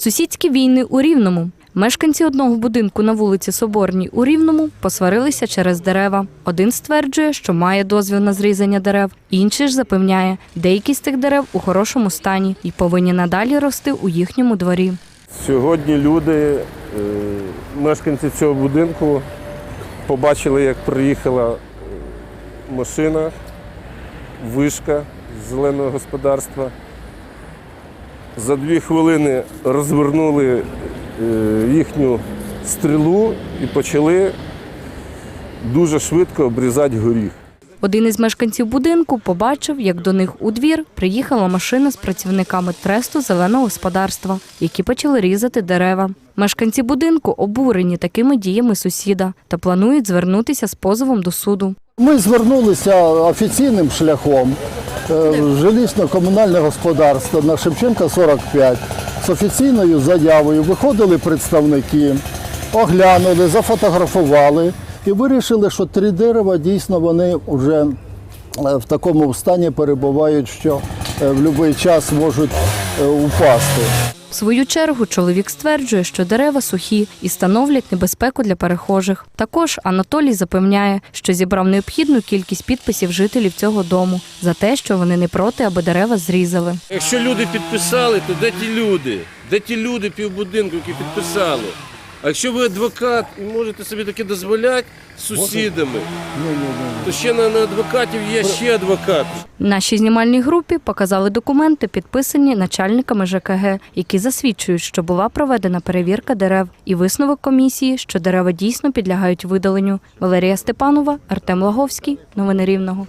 Сусідські війни у Рівному. Мешканці одного будинку на вулиці Соборній у Рівному посварилися через дерева. Один стверджує, що має дозвіл на зрізання дерев, інший ж запевняє, деякі з тих дерев у хорошому стані і повинні надалі рости у їхньому дворі. Сьогодні люди, е, мешканці цього будинку, побачили, як приїхала е, машина, вишка з зеленого господарства. За дві хвилини розвернули е, їхню стрілу і почали дуже швидко обрізати горіх. Один із мешканців будинку побачив, як до них у двір приїхала машина з працівниками тресту зеленого господарства, які почали різати дерева. Мешканці будинку обурені такими діями сусіда та планують звернутися з позовом до суду. Ми звернулися офіційним шляхом жилищно-комунальне господарство на Шевченка 45 з офіційною заявою. Виходили представники, оглянули, зафотографували і вирішили, що три дерева дійсно вони вже е, в такому стані перебувають, що е, в будь-який час можуть е, упасти. В свою чергу чоловік стверджує, що дерева сухі і становлять небезпеку для перехожих. Також Анатолій запевняє, що зібрав необхідну кількість підписів жителів цього дому за те, що вони не проти, аби дерева зрізали. Якщо люди підписали, то де ті люди? Де ті люди півбудинку, які підписали? А якщо ви адвокат і можете собі таке дозволяти з сусідами, то ще на, на адвокатів є ще адвокат. Нашій знімальній групі показали документи, підписані начальниками ЖКГ, які засвідчують, що була проведена перевірка дерев і висновок комісії, що дерева дійсно підлягають видаленню. Валерія Степанова, Артем Лаговський. Новини Рівного.